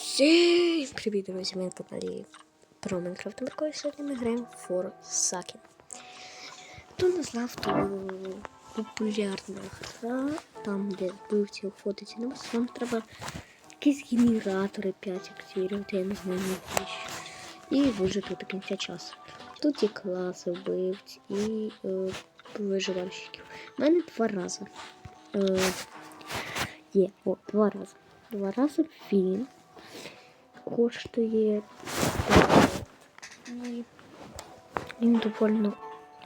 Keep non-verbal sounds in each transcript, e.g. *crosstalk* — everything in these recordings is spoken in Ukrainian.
Всім привіт, друзі, ми на каналі про Майнкрафт Марко, сьогодні ми граємо в For Sakin. Хто не знав, то популярна гра, там де вбивці входить на вас, вам треба якісь генератори 5 активувати, я не знаю, навіщо. І вижити до кінця часу. Тут є класи вбивць і е, виживальщиків. У мене два рази. Е, є, о, два рази. Два рази фільм коштує е, і він довольно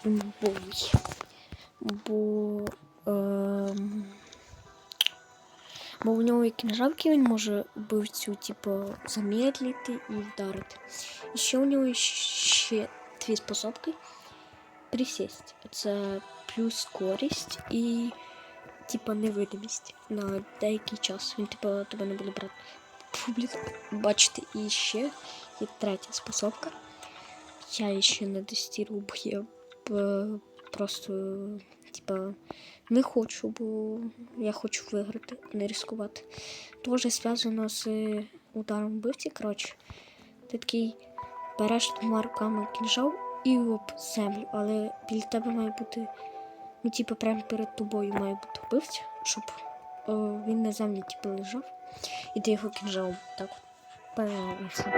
імбовий. Бо, ем, бо у нього є кінжалки, він може вбивцю, типу, замедлити і вдарити. І ще у нього ще дві способки присесть. Це плюс скорість і типа невидимість на деякий час. Він типа тебе не буде брати. Бачите, і ще є третя способка. Я її ще не тестував, бо я б, просто типа не хочу, бо я хочу виграти, не ризикувати. Тоже зв'язано з ударом вбивці. Коротше, ти такий береш двома руками кінжал і об землю, але біля тебе має бути, ну, типу, прямо перед тобою має бути вбивця, щоб о, він на землі типу, лежав, і ти його кінжалом так от перевівся.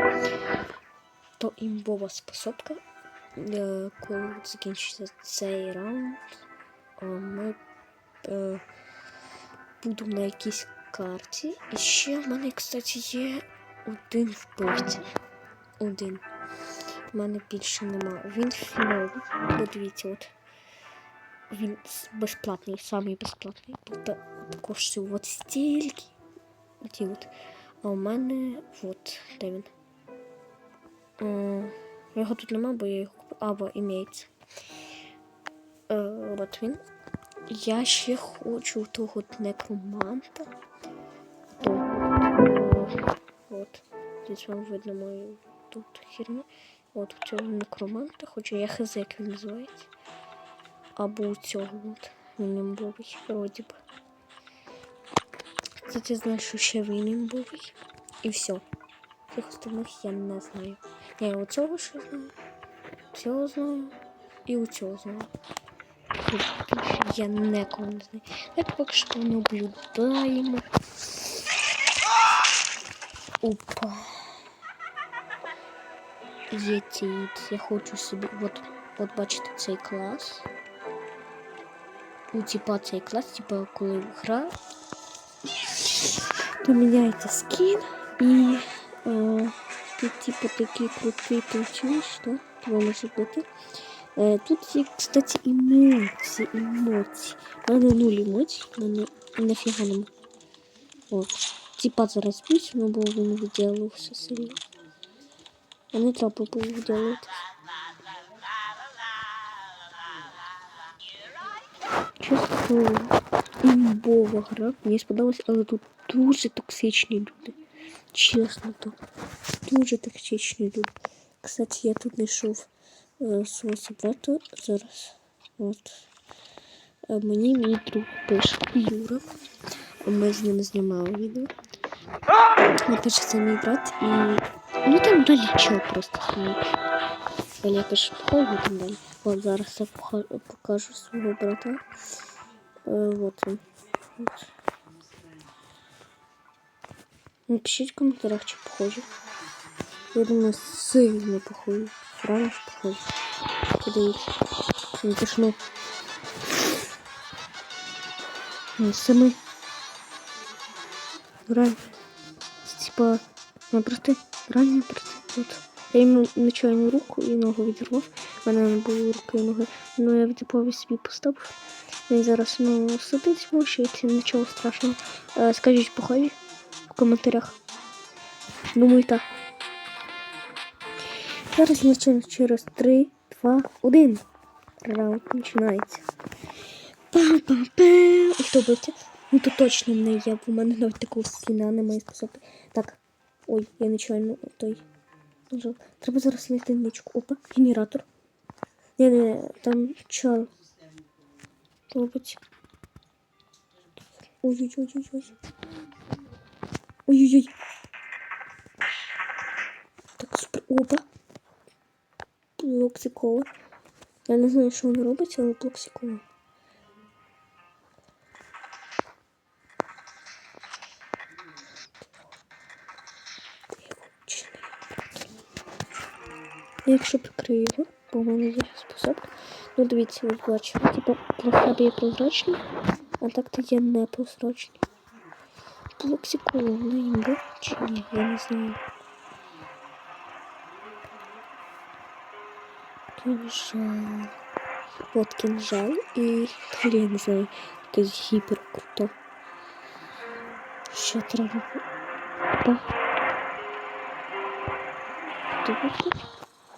То імбова способка. Е, Коли цей раунд, о, ми е, будемо на якійсь карті. І ще в мене, кстати, є один вбивця. Один. У мене більше нема. Він фіновий. Подивіться, от. Він безплатний, самий безплатний. Тобто коштує от стільки. Оті от. А у мене от, де він. Е, Його тут нема, бо я його купив. Або імеється. Е, от він. Я ще хочу того некроманта. Того, от. Десь вам видно мою тут херню. От у цього некроманта, хоча я хз, як він називається. Або у цього от. Він імбовий, вроді би. Це ти знаєш, що ще він імбовий. І все. Цих остальних я не знаю. Я у цього ще знаю. Цього знаю. І у цього знаю. Я нікого не знаю. Так поки що наблюдаємо. Опа. Є ці, я хочу собі, от, от бачите цей клас. Ну, типа цей клас, типа коли гра, то міняється скін і е, тут типа такий крутий танцюй, що того може бути. Е, тут кстати, емоції. У мене нуль емоцій, у мене нафіга нема. От. Типа зараз більше, ну бо він виділувався сильно. А не треба було виділувати. Чесно, імбова гра. Мені сподобалось, але тут дуже токсичні люди. Чесно, то дуже токсичні люди. Кстати, я тут знайшов е, свого собрата зараз. От. Е, мені мій друг пише Юра. Ми з ним знімали відео. Він пише, це мій брат і. Ну там далі чого просто стоїть. Далі я пишу походу там далі. От зараз я покажу свого брата. Е, вот він. От. Напишіть в коментарях, чи похожі. Я думаю, сильно похожі. Реально ж похожі. Подивіться. Це не пішло. Ну, Саме. Реально. Типа, просто, реально просто. От. Я йому нечайно руку і ногу відірвав. У мене не було руки і ноги. Ну я в дипові собі поставив. Він зараз ну, сидить мучається, нічого страшного. Е, скажіть похожі коментарях. Думаю, так. Зараз почнемо через 3, 2, 1. Раунд починається. Пам-пам-пам. І хто бився? Ну то точно не я, бо в мене навіть такого скіна немає сказати. Так. Ой, я нечайно той. Треба зараз знайти ничку. Опа, генератор. Не, не, там чал. Робить. Ой-ой-ой-ой-ой. Ой-ой-ой. Так, супер. Опа. Плоксикова. Я не знаю, що воно робить, але плоксикова. Якщо прикрию його, бо в мене є способка. Ну дивіться, ви бачите, типу плохабі є прозрачний, а так то є не прозрачний. Плоксикова, вона імба чи ні, я не знаю. Кинжал. Вот кинжал и далі я не знаю, якесь гіпер круто. Що треба? Опа. Добре.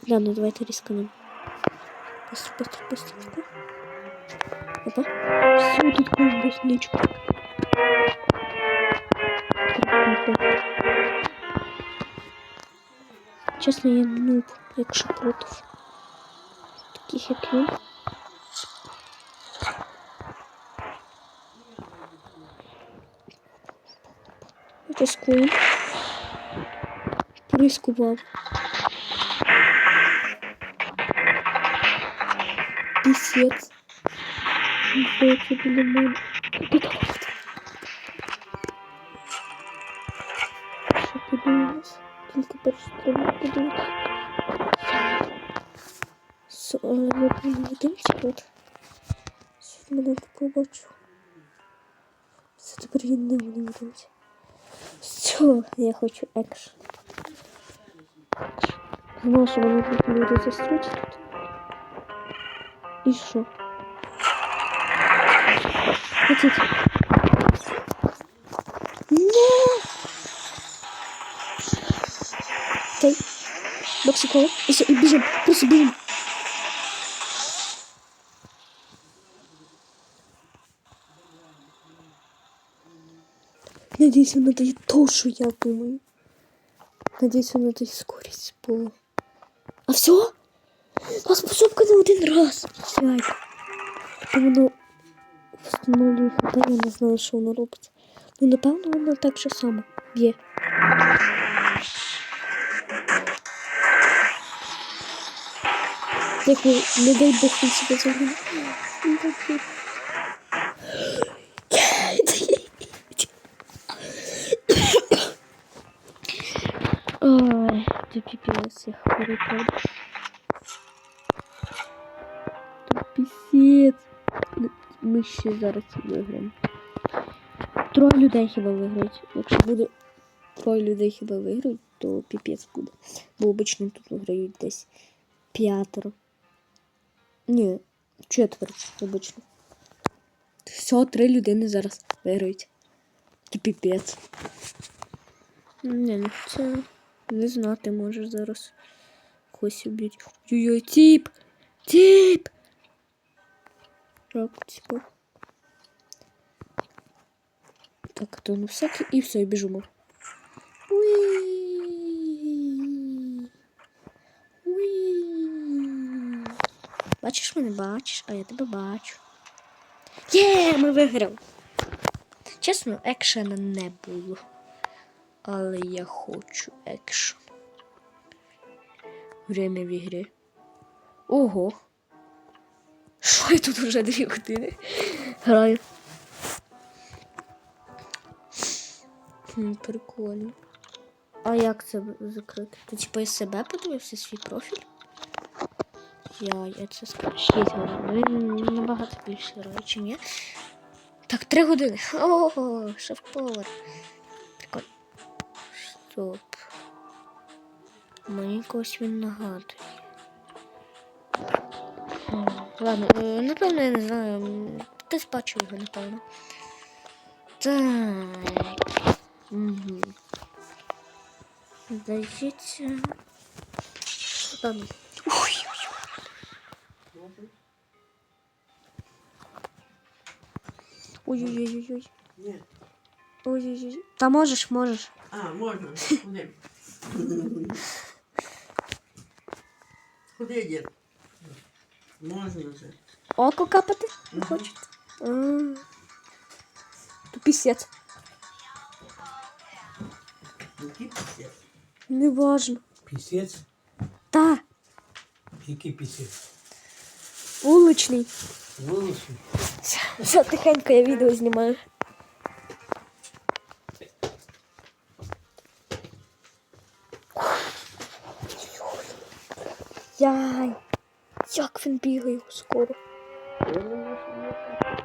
Да, ну давайте рискнем. Быстро, быстро, быстренько. Опа. Все, тут колбасничку. Чесно, я нуб, якщо проти таких як він. Рискуємо. Порискував. Пісець. Здається, біля мене. Куди там? але я видимся тут. Що мене таке бачу? Це тепер я не буду видимся. Все, я хочу екшн. Знав, що мене тут люди зустрічать тут. І що? Хотіть. Боксикова. І все, і біжим. Просто біжим. Надеюсь, он дает то, что я думаю. Надеюсь, он дает скорость по... А все? А способка на один раз. Сядь. Воно встановлює хп, я не знаю, що воно робить. Ну, напевно, воно так же само б'є. Як ви, не дай Бог він себе загинув. Ну, Ой, ти піпець, я хворий, правда? Пісець. Ми ще зараз виграємо. Троє людей хіба виграють. Якщо буде троє людей хіба виграють, то піпець буде. Бо обично тут виграють десь п'ятеро. Ні, четверо обично. Все, три людини зараз виграють. Та піпець. Ні, ну це не знати можеш зараз. Когось убити. Ой-ой, тіп! Тіп! Так, типа. Так, то ну всякий і все, і біжимо. Уі! Бачиш мене, бачиш, а я тебе бачу. Є, ми виграли. Чесно, екшена не було. Але я хочу екшн. Время в ігрі. Ого. Що я тут вже дві години граю? Прикольно. А як це закрити? Ти типу із себе подивився свій профіль? Я, це скажу. 6 годин. Він набагато більше грає, чим я. Так, 3 години. Ого, шеф-повар. Стоп. Мені когось він нагадує. Ладно, е, напевно, я не знаю. Хтось бачив його, напевно. Так. Угу. Здається. Ой, Ой-ой-ой-ой. Ні. Ой-ой-ой. Та можеш, можеш. А, можна. Куди? Куди дід? Можна вже. Око капати? Не Мгм. хочете? А. То пісець. Який пісець? Не важно. Пісець? Та, Які пісні? Вуличний. Вуличні. Все, тихенько я відео знімаю. Яй, як він бігає скоро. Я не можу їхати.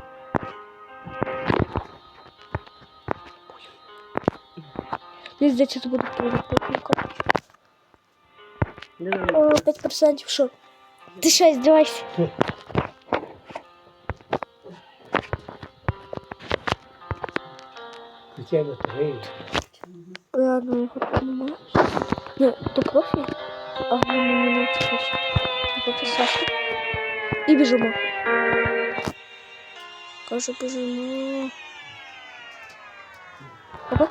Мені здається, це буде дуже прикольно. Не надо. О, 5% що? Ти що, здівайся? Включай батарею. Ладно, я хоч немає. Ні, то профі, а в мене не хоче. Пописати. І біжимо. Кажу, біжимо. Опа.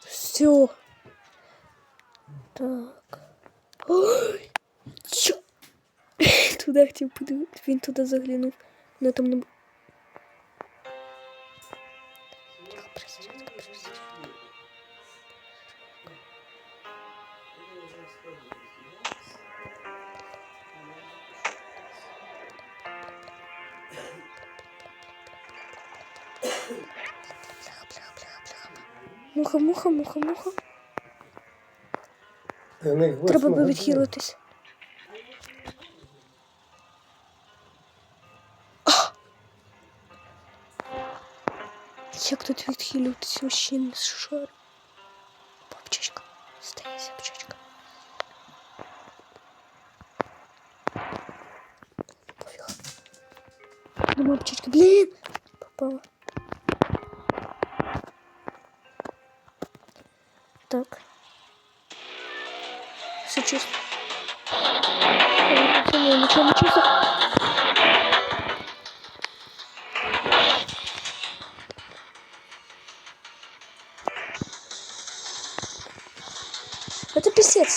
Все. Так. Ой! Чо? Туди хотів подивитися. Він туди заглянув. Но там не було. Муха, муха, муха, муха. Треба би відхилитись. Тут відхилюватися ще не шарю.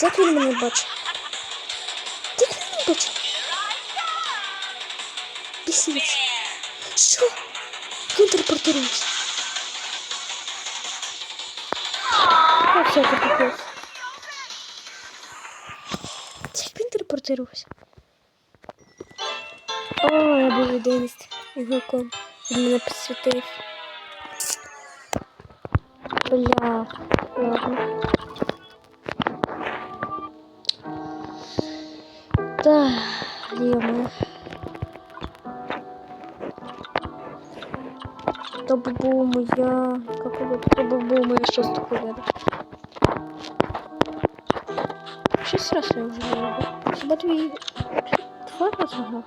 Як він мене бачить? Як він мене бачить? Писец. Що? Він телепортувався. А, все, це пипець. Як він телепортувався? О, я був ідейність ігроком. Він мене підсвітив. Грав. Хіба твій... Два рази грав?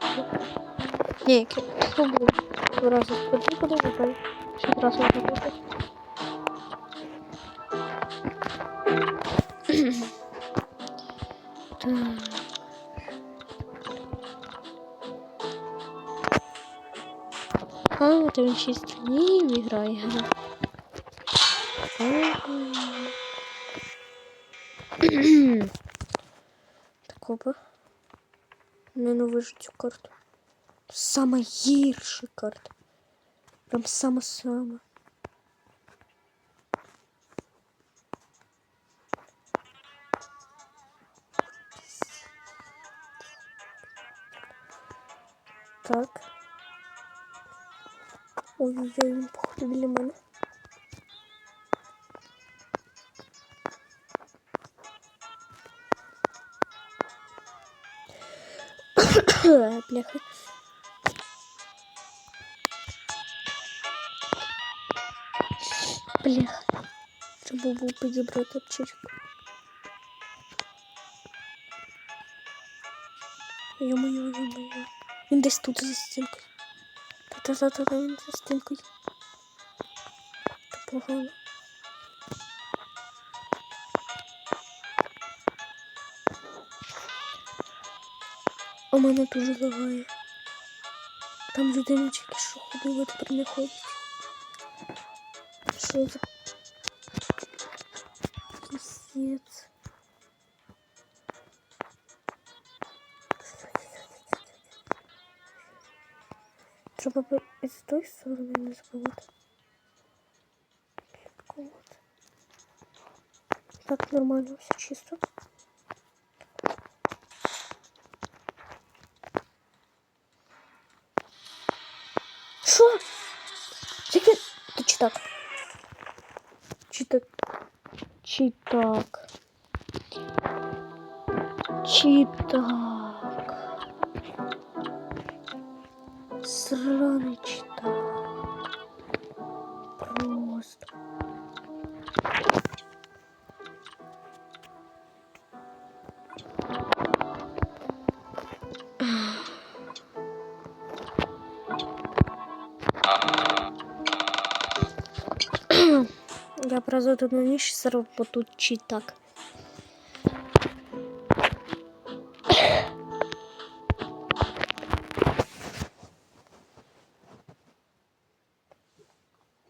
Ні, які... Що було? Два рази. Ходи, ходи, ходи. Шість разів я грав. Так. А, то він шість днів грає. Ненавижу цю карту. Сама гірша карта. Прям сама-сама. Так. Ой-ой-ой, він походу біля мене. *coughs* Бляха. Бляха. Треба було підібрати аптечку. Йо-моє, йо-моє. Він десь тут за стінкою. Та-та-та-та, за стінкою. Та погано. У мене дуже лагає. Там людина тільки що ходила, тепер не ходить. Що за пісець? Треба б із тої сторони не забувати. Так, нормально, все чисто. Так? Чи Тут на ніч сервер тут чи так.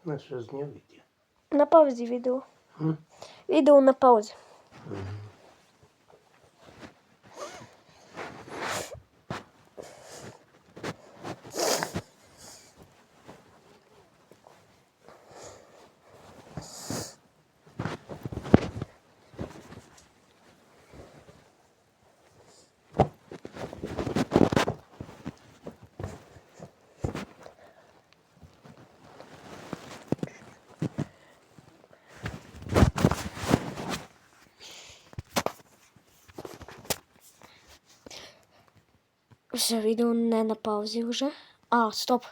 На що зняв відео? На паузі відео. М? Відео на паузі. Все, відео не на паузі вже. А, стоп.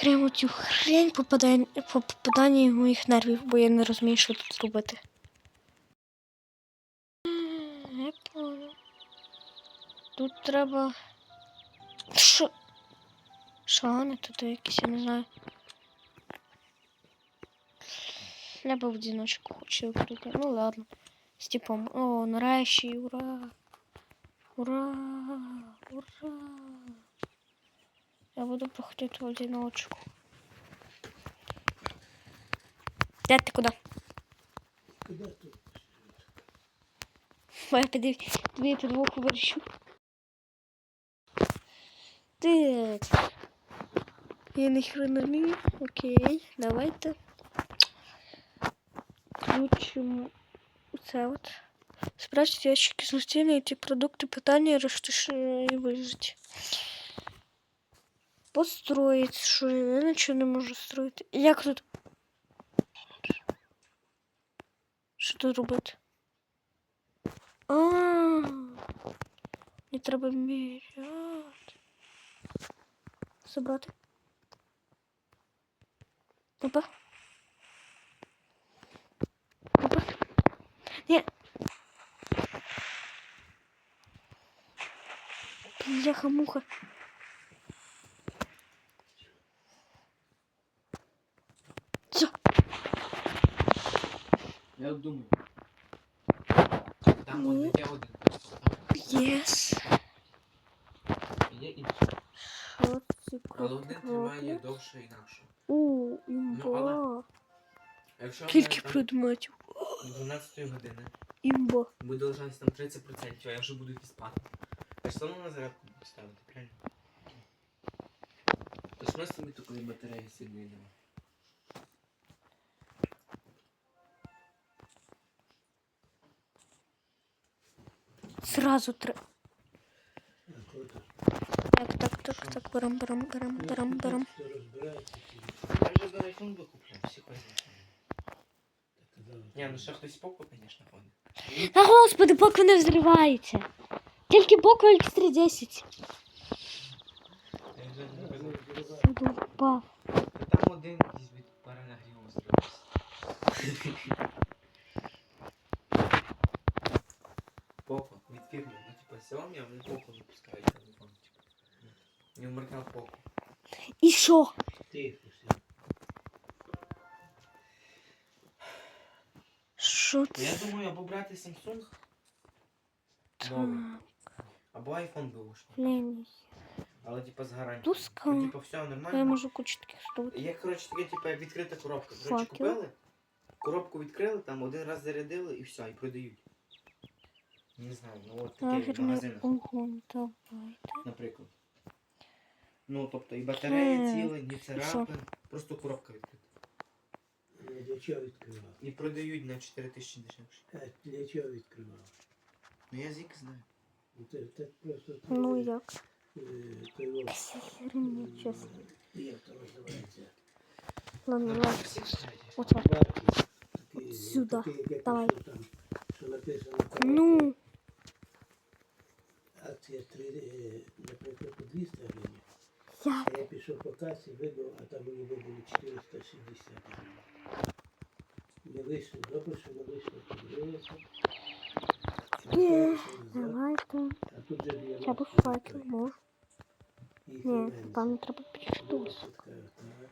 Прямо цю хрень по попадання моїх нервів, бо я не розумію, що тут робити. Тут треба. Що? Шани тут якісь, я не знаю. Би в одиночку хочу прийти. Ну ладно. З типом. О, нарешті, ура! Ура! Ура! Я буду проходити в одиночку. Де ти куди? Куди тут? Я піди, тобі вирішу. Так. Я не хрономію. Окей, давайте. Включимо це от. Спрячьте ящики з настільні, эти продукти питання і вижити. Построїть, що я нічого не можу строїти. Як тут? Що тут робити? А, не треба міряти. Забрати. Опа. Опа. Ні. Бляха-муха. Я думаю. Там от є один. єс. Є інший. Але один тримає довше інакше. У, Ну, але- імба. Скільки предметів? до 12 години Імба. буде лежати там 30%, а я вже буду йти спати. Я ж все на зарядку буду ставити, правильно? То смисл тобі то, коли батарея сильно Сразу три. А круто. Так, так, так, так, берем, берем, берем, берем, берем. Хто розбирається, ті Я вже до айфон викупляв, всі ходять. так казали. Ні, ну ще хтось поку, звісно, ходить. Та господи, поки не взривається. Тільки боку X310. Я вже не казав. Задовбав. Та там один якийсь від перенагріву зробився. Поко, ну типа Xiaomi, а вони Поко випускають телефон, типа. Не вмеркав Поко. І що? Тихо, все. Що Я це? думаю, або брати Samsung Так, або iPhone бушний. блін. Але типа з гарантією. Пуска. Ну, типа все нормально. Я можу кучу таких штук. Є, коротше, таке, типа, відкрита коробка. Коротше, Факел. купили, коробку відкрили, там один раз зарядили і все, і продають. Не знаю, ну от таке Лагерний огонь, давайте. наприклад. Ну, тобто і батарея Е, ціла, ні царапин, просто коробка відкрита. Ну, Для чого відкривав? І продають на 4 тисячі дешевше. А для чого відкривав? Ну я зік знаю. Ну, це так просто... Ну як? е, от, Херня, чесно. е, Як то називається? Ладно, Ну, ладно. всі знають. Такі, Сюда. такі, як я Давай. пишу там, що написано. Ну, Акція, три, е, наприклад, по 200 гривень. як? А я пішов по касі, вибив, а там мені вибили 460 гривень. Не вийшло, добре, що не вийшло, подивилися. Є, давайте. А тут же є Хоча б марки факел відкриті. можу. І Ні, фінанси. там треба підштовх. Ось така от,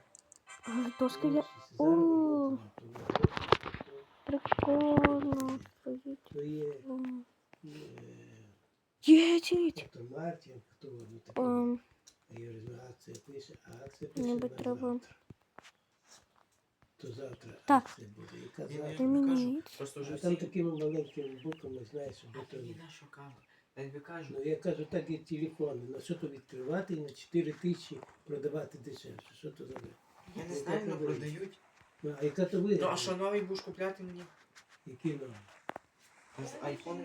Але доска є. а. О, Заробіток, то прикольно. Стоїть. То є М. е, Їдіть. тобто Мартін, хто ну такий. Ем, А я говорю, ну, акція пише, а акція пише Ніби на треба. завтра. То завтра Так. акція буде. І Ні, казав, ну, я тобі мені кажу, просто вже а там всі... такими маленькими буквами, знаєш, А будто тобі на що кава? Я тобі кажу, Ну я кажу, так і телефони. На що то відкривати і на 4 тисячі продавати дешевше. Що то за я не знаю, але продають. Ну, а яка то? Ну а що новий будеш купляти мені? Які нові? Айфон?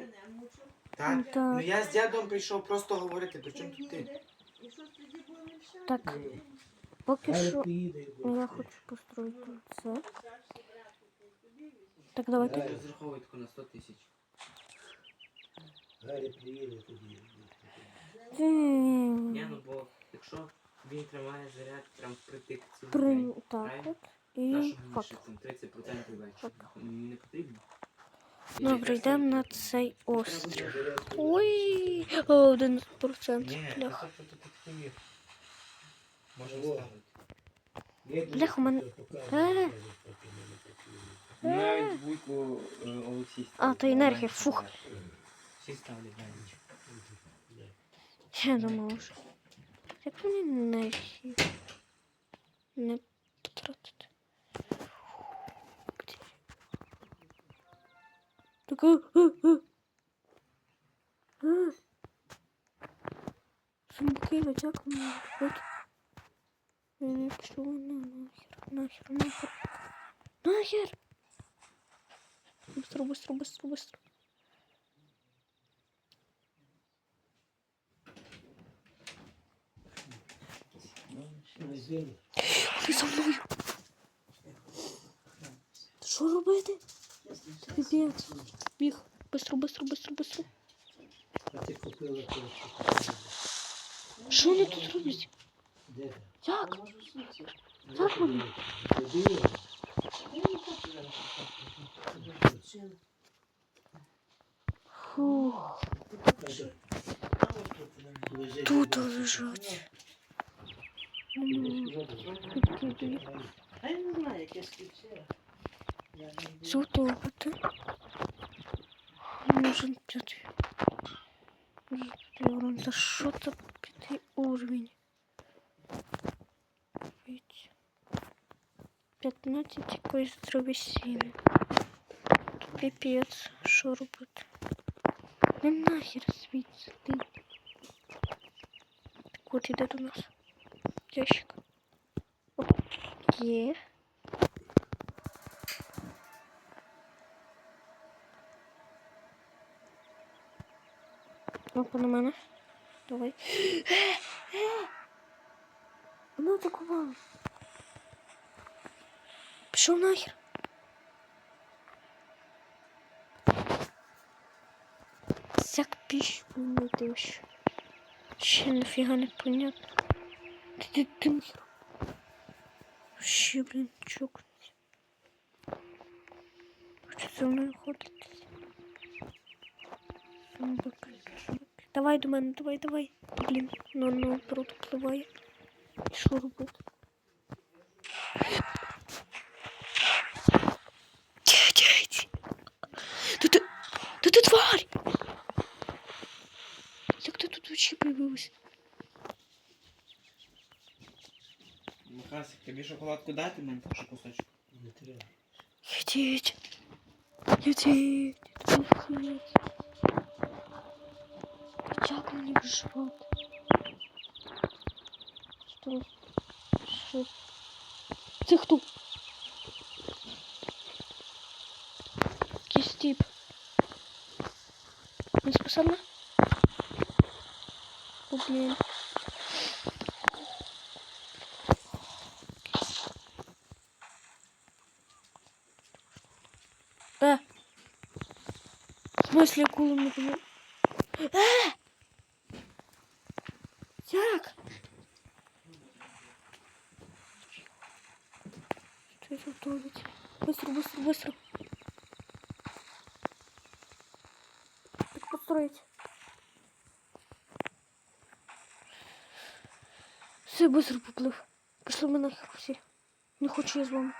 Ну, Так. так. Ну я з дядом прийшов просто говорити, при чому тут ти? Так, поки що. Ну, я хочу построїти це. Так, давайте. Розраховуй таку на 100 тисяч. Галя приїде тоді. Ні, ну бо якщо він тримає заряд прям впритик цілий При... день, Так, правильно? так. І що мені фак. ще 30% вечір? Мені не потрібно. Добре, Я йдемо на цей острів. Ой, о, один процент. Я Бляха, у мене- Е. Навіть е, Олексій А, ставить, то енергія, фух. Всі ставлять на ніч. Я думала, що. Як мені не хі- не потратити? Так, а, а, а. А. Сумкиви, як мені робити? Я не пішов на нахер, нахер, нахер. Нахер! Быстро, быстро, быстро, быстро. Не зимно. Ти за мною. Що робити? Піпець. Біг. Бистро, бистро, бистро, бистро. А ти купила то. Що вони тут роблять? Де? Як? Як вони? Тобі? Фух. Лежить Вже Тут дивився, лежать. ну, Ну, десь воду. Кидай. А я не знаю, яке скільце. Я не знаю. Золотой. Нужен пятый. Нужен пятый уровень. Да что то пятый уровень? Ведь 15 якоїсь дровесини. Пипец, що робити? Не нахер звідси ти. Так от іде до нас. Ящик. О, є. Ну, на мене. Давай. Вона атакувала. Пішов нахер. Сяк пищу не дощ. Ще нафіга не понятно. Ти ти ти нахер. Ще, блін, чокнуться. Хочу за мною ходити. Зомбаки. Давай до мене, давай, давай. Блін, ну ну брод впливає. І Що робити? Тут, тут тварь! Як ти тут вообще появилась? Михасик, тобі шоколадку дати мені теж кусочок? Не треба. Ідіть. Ідіть. Ідіть. Як мені в живот? Що? Що? Це хто? Якийсь тип. Не способна? О, блін. Е! В смысле акулу не понял? Е! Як? Что это творить? Быстро, быстро, быстро. Как построить? Все, быстро поплив. Пішли ми нахер всі. Не хочу я з вами.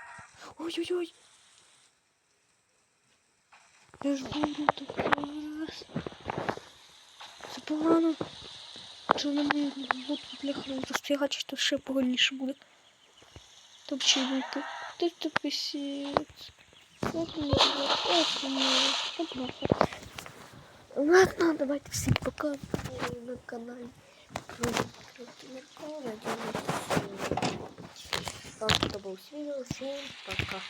Ой-ой-ой. Я ж буду так раз. Це погано. Що на мене будуть бляха застрягати, що ще повільніше буде. Там ще вийти. Ти ти писець. От мені, от мені, от нахер. Ладно, давайте всім пока. Ви На каналі. Круто, Ставте був відео. Всім пока.